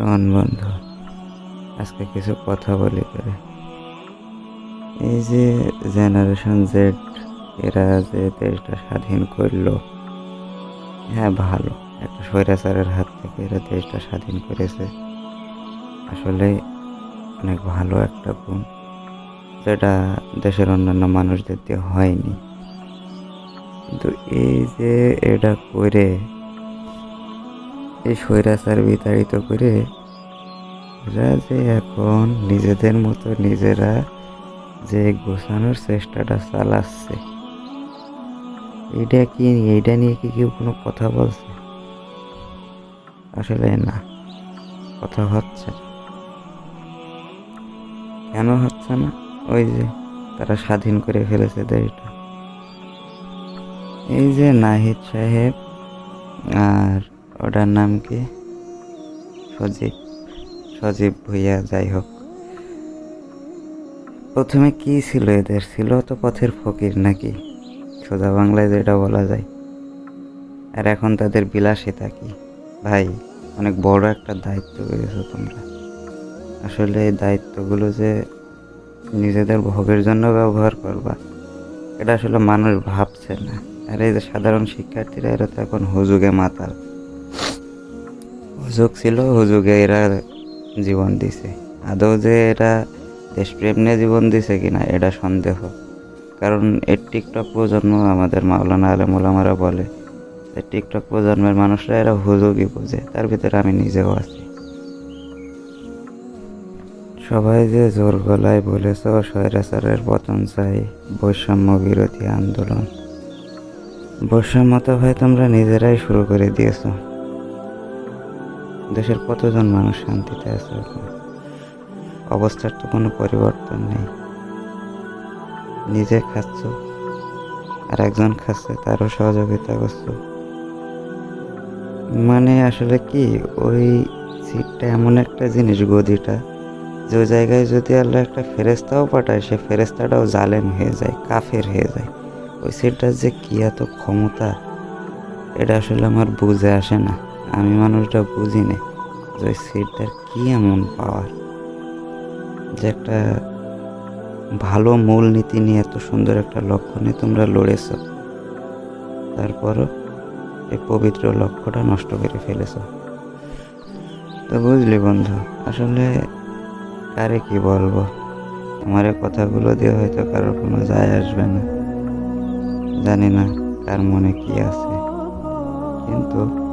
শোন বন্ধু, আজকে কিছু কথা বলি করে এই যে জেনারেশন জেড এরা যে দেশটা স্বাধীন করল হ্যাঁ ভালো একটা স্বৈরাচারের হাত থেকে এরা দেশটা স্বাধীন করেছে। আসলে অনেক ভালো একটা গুণ, যেটা দেশের অন্যান্য মানুষদের দিয়ে হয়নি। কিন্তু এই যে এটা করে এই স্বৈরাচার বিতাড়িত করে ওরা যে এখন নিজেদের মতো নিজেরা যে গোছানোর চেষ্টাটা চালাচ্ছে। এইটা কি এইটা নিয়ে কি কেউ কোনো কথা বলছে? আসলে না, কথা হচ্ছে। কেন হচ্ছে না? ওই যে তারা স্বাধীন করে ফেলেছে দেশটা। এই যে নাহিদ সাহেব আর ওটার নাম কি? সজীব। সজীব ভুইয়া, যাই হোক। প্রথমে কি ছিল এদের? ছিল তো পথের ফকির নাকি? সোজা বাংলায় যেটা বলা যায়। আর এখন তাদের বিলাসিতা কি? ভাই, অনেক বড় একটা দায়িত্ব পেয়েছ তোমরা। আসলে এই দায়িত্বগুলো যে নিজেদের ভোগের জন্য ব্যবহার করবা, এটা আসলে মানুষ ভাবছে না। আর এই যে সাধারণ শিক্ষার্থীরা, এরা তো এখন হুজুগে মাতাল। হুজুগ ছিল হুজুগে এরা জীবন দিছে। আদৌ যে এরা দেশপ্রেম নিয়ে জীবন দিছে কিনা, এটা সন্দেহ। কারণ এই টিকটক প্রজন্ম, আমাদের মাওলানা আলমুলামারা বলে, যে টিকটক প্রজন্মের মানুষরা এরা হুজুগই বোঝে, তার ভিতরে আমি নিজেও আছি। সবাই যে জোর গলায় বলেছ স্বৈরাচারের পতন চাই, বৈষম্য বিরোধী আন্দোলন। বৈষম্য তো ভাই তোমরা নিজেরাই শুরু করে দিয়েছ। দেশের কতজন মানুষ শান্তিতে আছে অবস্থার তো কোনো পরিবর্তন নেই। নিজে খাচ্ছ, আর একজন খাচ্ছে, তারও সহযোগিতা করছ। মানে আসলে কি, ওই সিটটা এমন একটা জিনিস, গদিটা, যে ওই জায়গায় যদি আল্লাহ একটা ফেরেস্তাও পাঠায়, সে ফেরেস্তাটাও জালেম হয়ে যায়, কাফের হয়ে যায়। ওই সিটটার যে কি এত ক্ষমতা, এটা আসলে আমার বুঝে আসে না। আমি মানুষটা বুঝি না যে সিটটার কি এমন পাওয়ার যে একটা ভালো মূলনীতি নিয়ে এত সুন্দর একটা লক্ষ্য নিয়ে তোমরা লড়েছ, তারপরও এই পবিত্র লক্ষ্যটা নষ্ট করে ফেলেছ। তো বুঝলি বন্ধু, আসলে কারে কি বলব? আমার কথাগুলো দিয়ে হয়তো কারোর কোনো যায় আসবে না। জানি না কার মনে কি আছে। কিন্তু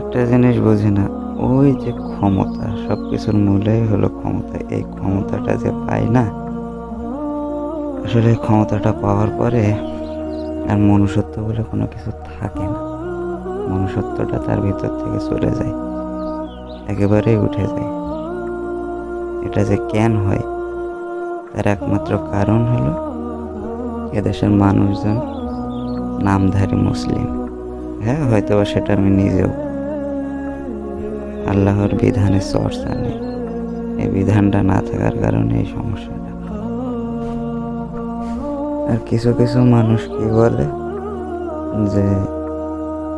একটা জিনিস বুঝি না, ওই যে ক্ষমতা সব কিছুর মূলেই হলো ক্ষমতা। এই ক্ষমতাটা যে পাই না, আসলে ক্ষমতাটা পাওয়ার পরে আর মনুষ্যত্ব বলে কোনো কিছু থাকে না। মনুষ্যত্বটা তার ভিতর থেকে চলে যায়, একেবারেই উঠে যায়। এটা যে কেন হয়, তার একমাত্র কারণ হলো এদেশের মানুষজন নামধারী মুসলিম। হ্যাঁ হয়তো সেটা আমি নিজেও আল্লাহর বিধানের চর্চা নেই এই বিধানটা না থাকার কারণে এই সমস্যাটা। আর কিছু কিছু মানুষ কি বলে? যে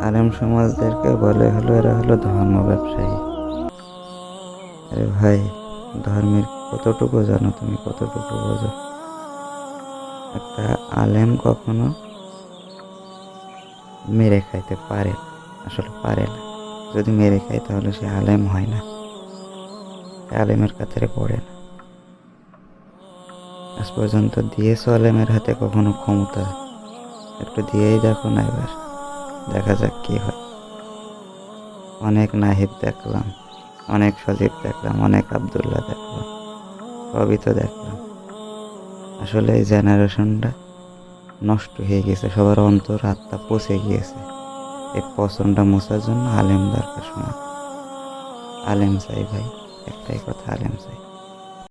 আলেম সমাজদেরকে বলে হলো, এরা হলো ধর্ম ব্যবসায়ী। আরে ভাই, ধর্মের কতটুকু জানো তুমি? কতটুকু বোঝো? একটা আলেম কখনো মেরে খাইতে পারে আসলে পারে না। যদি মেরে খায় তাহলে সে আলেম হয় না। আলেমের কাতারে পড়ে না। আজ পর্যন্ত দিয়েছ আলেমের হাতে কখনো ক্ষমতা? একটু দিয়েই দেখো না এবার। দেখা যাক কি হয়। অনেক নাহিদ দেখলাম, অনেক সজীব দেখলাম, অনেক আবদুল্লাহ দেখলাম, সবই তো দেখলাম। আসলে এই জেনারেশনটা নষ্ট হয়ে গেছে, সবার অন্তর আত্মা পচে গিয়েছে। এই পছন্দটা মোছার জন্য আলেম দরকার সময় আলেম চাই ভাই একটাই কথা আলেম চাই